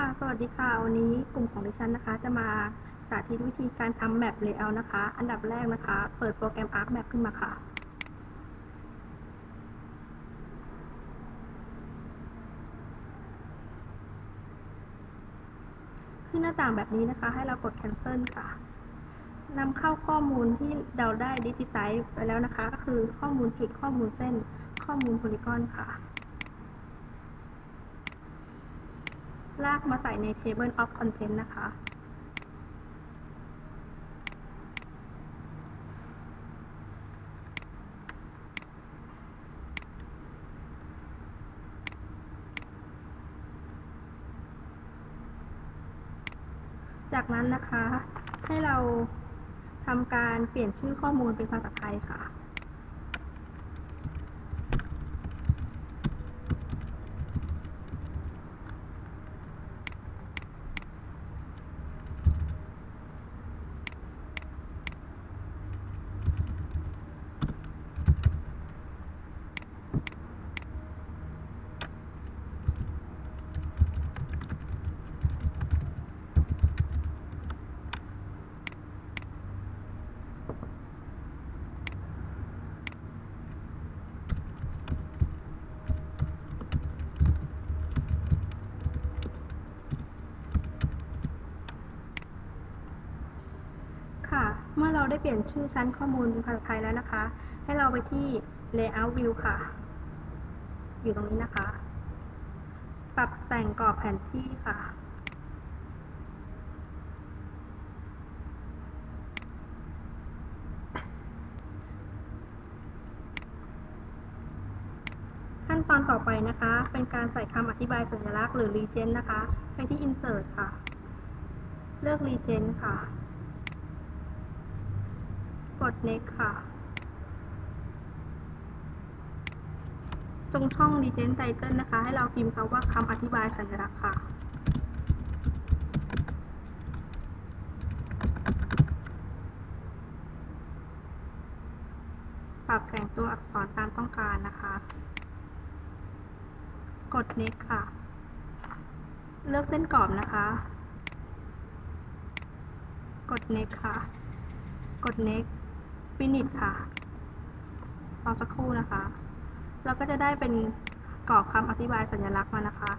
ค่ะ สวัสดีค่ะ วันนี้กลุ่มของดิฉันนะคะ จะมาสาธิตวิธีการทำแมป Layout นะคะ อันดับแรกนะคะ เปิดโปรแกรม ArcMap ขึ้นมาค่ะ ขึ้นหน้าต่างแบบนี้นะคะ ให้เรากด Cancel ค่ะนำเข้าข้อมูลที่เราได้ดิจิไ i z e ไปแล้วนะคะ ก็คือข้อมูลจุดข้อมูลเส้น ข้อมูลโพลีกอนค่ะ ลากมาใส่ใน Table of Content นะคะ จากนั้นนะคะให้เราทำการเปลี่ยนชื่อข้อมูลเป็นภาษาไทยค่ะ ค่ะ เมื่อเราได้เปลี่ยนชื่อชั้นข้อมูลเป็นภาษาไทยแล้วนะคะ ให้เราไปที่ Layout View ค่ะ อยู่ตรงนี้นะคะ ปรับแต่งกรอบแผนที่ค่ะขั้นตอนต่อไปนะคะ เป็นการใส่คำอธิบายสัญลักษณ์หรือ Legend นะคะ ไปที่ Insert ค่ะ เลือก Legend ค่ะ ด Next ค่ะ ตรงช่อง Legend Title นะคะ ให้เราพิมพ์คำว่าคำอธิบายสัญลักษณ์ค่ะปรับแต่งตัวอักษรตามต้องการนะคะ กด Next ค่ะ เลือกเส้นกรอบนะคะ กด Next ค่ะ กด Next Finish ค่ะรอสักครู่นะคะ เราก็จะได้เป็นกรอบคำอธิบายสัญลักษณ์มานะคะ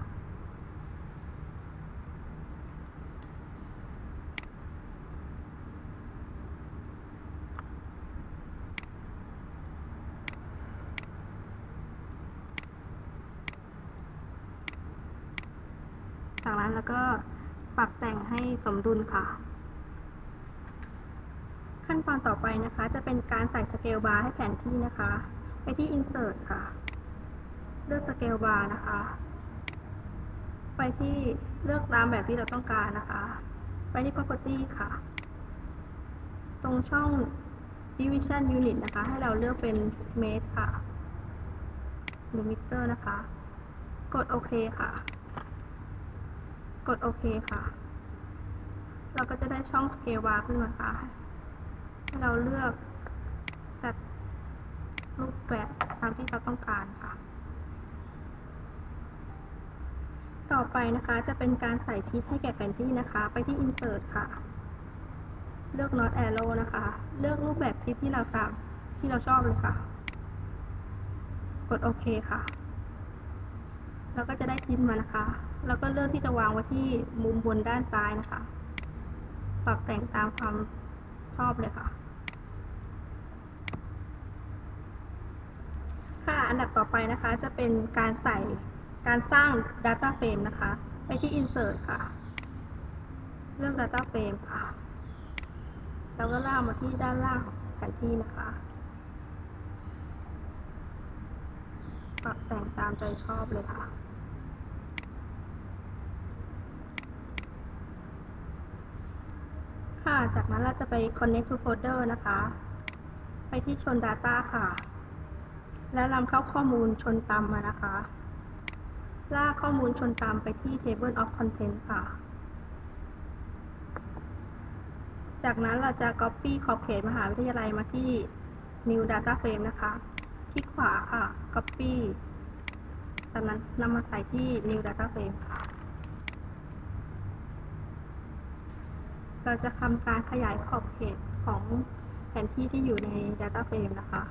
จากนั้นแล้วก็ปรับแต่งให้สมดุลค่ะ นตอนต่อไปนะคะ จะเป็นการใส่สเกลบาร์ให้แผนที่นะคะ ไปที่ Insert ค่ะ เลือกสเกลบาร์นะคะ ไปที่เลือกตามแบบที่เราต้องการนะคะ ไปที่ Property ค่ะ ตรงช่อง Division Unit นะคะ ให้เราเลือกเป็นเมตรค่ะหรือมิเตอร์นะคะ กดโอเคค่ะ กดโอเคค่ะ เราก็จะได้ช่อง Scale Bar ขึ้นมาค่ะ ให้เราเลือกจัดรูปแบบตามที่เราต้องการค่ะ ต่อไปนะคะจะเป็นการใส่ทิศให้แก่แผนที่นะคะ ไปที่ Insert ค่ะ เลือก Not Arrow นะคะ เลือกรูปแบบทิศที่เราตามที่เราชอบเลยค่ะ กดโอเคค่ะเราก็จะได้ทิศมานะคะ แล้วก็เลือกที่จะวางไว้ที่มุมบนด้านซ้ายนะคะ ปรับแต่งตามความชอบเลยค่ะ ค่ะ อันดับต่อไปนะคะ จะเป็นการใส่การสร้าง Data Frame นะคะ ไปที่ Insert ค่ะ เลือก Data Frame ค่ะ แล้วก็ลากมาที่ด้านล่างของแผนที่นะคะปรับแต่งตามใจชอบเลยค่ะค่ะ จากนั้นเราจะไป connect to folder นะคะ ไปที่ชน data ค่ะ แล้วนำเข้าข้อมูลชนตามมานะคะ ลากข้อมูลชนตามไปที่ table of content ค่ะ จากนั้นเราจะ copy ขอบเขตมหาวิทยาลัยมาที่ new data frame นะคะ คลิกขวาค่ะ copy จากนั้นนำมาใส่ที่ new data frame ค่ะ เราจะทำการขยายขอบเขตของแผนที่ที่อยู่ใน Data Frame นะคะ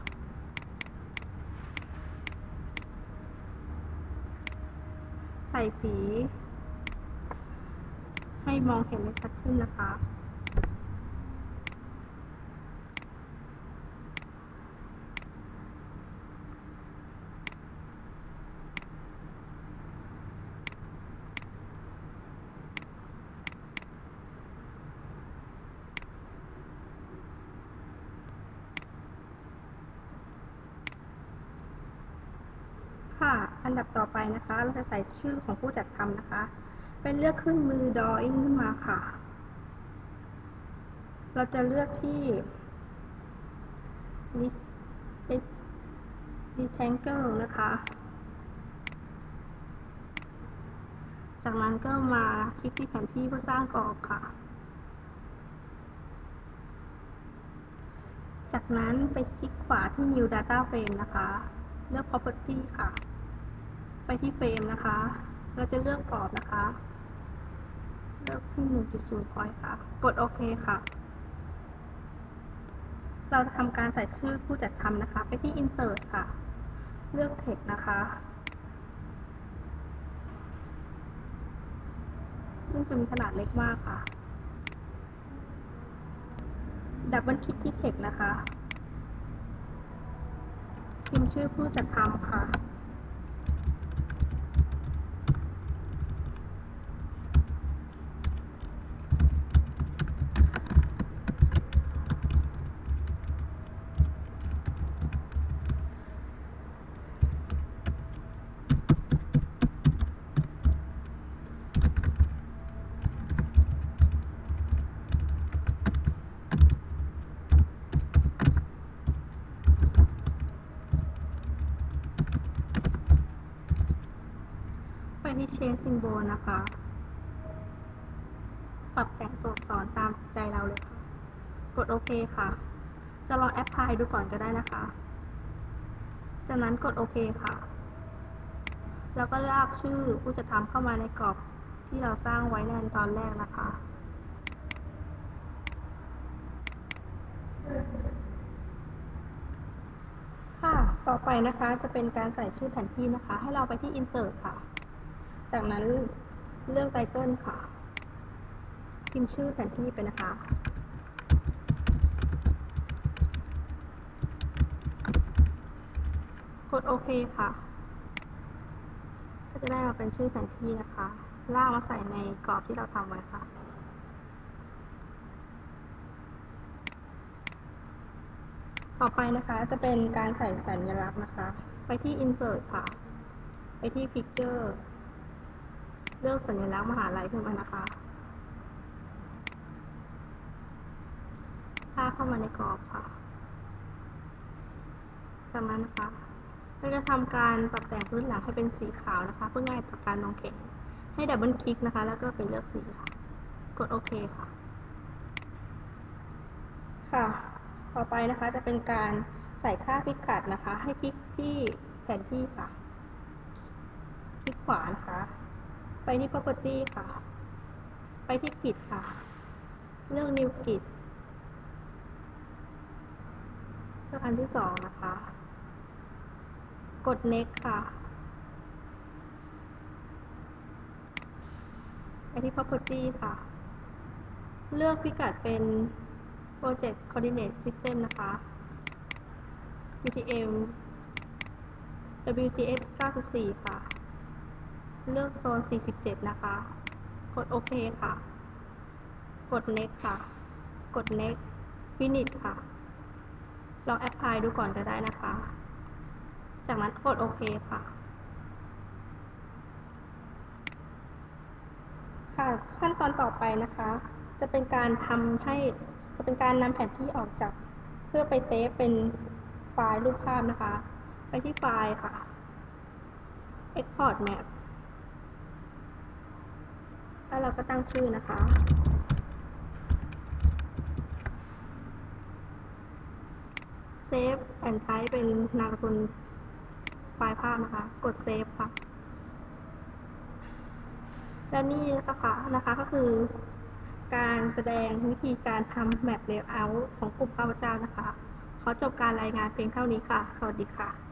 ส่สี ให้มองเห็นได้ชัดขึ้นนะคะ ค่ะ อันดับต่อไปนะคะ เราจะใส่ชื่อของผู้จัดทำนะคะ เป็นเลือกขึ้นมือ drawing ขึ้นมาค่ะ เราจะเลือกที่ list rectangle นะคะ จากนั้นก็มาคลิกที่แผนที่เพื่อสร้างกรอบค่ะ จากนั้นไปคลิกขวาที่ new data frame นะคะ เลือก property ค่ะ ไปที่เฟรมนะคะ เราจะเลือกกรอบนะคะ เลือกที่ 1.0 point ค่ะ กดโอเคค่ะ เราจะทำการใส่ชื่อผู้จัดทำนะคะ ไปที่ insert ค่ะ เลือก text นะคะ ซึ่งจะมีขนาดเล็กมากค่ะ ดับเบิลคลิกที่ text นะคะพิมพ์ชื่อผู้จัดทำค่ะ ไปที่ change symbol นะคะ ปรับแต่งตัวอักษรตามใจเราเลยค่ะ กดโอเคค่ะ จะลองแอปพลายดูก่อนก็ได้นะคะ จากนั้นกดโอเคค่ะ แล้วก็ลากชื่อผู้จะทำเข้ามาในกรอบที่เราสร้างไว้ในตอนแรกนะคะค่ะ ต่อไปนะคะจะเป็นการใส่ชื่อแผนที่นะคะ ให้เราไปที่ insert ค่ะ จากนั้นเลือก title ค่ะ พิมพ์ชื่อแผนที่ไปนะคะ กดโอเคค่ะ ก็จะได้มาเป็นชื่อแผนที่นะคะ ลากมาใส่ในกรอบที่เราทำไว้ค่ะต่อไปนะคะจะเป็นการใส่สัญลักษณ์นะคะ ไปที่ insert ค่ะ ไปที่ picture เลือกสัญลักษณ์มหาลัยขึ้นมานะคะลาเข้ามาในกรอบค่ะจากนั้นนะคะ เราจะทำการปรับแต่งพื้นหลังให้เป็นสีขาวนะคะ เพื่อง่ายต่อการมองเห็น ให้ดับเบิลคลิกนะคะ แล้วก็ไปเลือกสีค่ะ กดโอเคค่ะ ค่ะ ต่อไปนะคะจะเป็นการใส่ค่าพิกัดนะคะ ให้คลิกที่แผนที่ค่ะ คลิกขวานะคะ ไปที่ property ค่ะ ไปที่กริดค่ะ เลือก new กริดเลือกอันที่สองนะคะ กด next ค่ะ ไปที่ property ค่ะ เลือกพิกัดเป็น project coordinate system นะคะ UTM WGS 94 ค่ะ เลือกโซน 47 นะคะ กดโอเคค่ะ กด next ค่ะ กด next finish ค่ะ ลองแอปพลายดูก่อนก็ได้นะคะ จากนั้นกดโอเคค่ะค่ะขั้นตอนต่อไปนะคะ จะเป็นการทำให้จะเป็นการนำแผนที่ออกจากเพื่อไปเซฟเป็นไฟล์รูปภาพนะคะ ไปที่ไฟล์ค่ะ export map แล้วเราก็ตั้งชื่อนะคะ เซฟแอนไทเป็นนามสกุลไฟล์ภาพนะคะ กดเซฟค่ะ และนี่นะคะนะคะก็คือ การแสดงวิธีการทำแมปเลเยอร์ของกลุ่มข้าพเจ้านะคะ ขอจบการรายงานเพียงเท่านี้ค่ะ สวัสดีค่ะ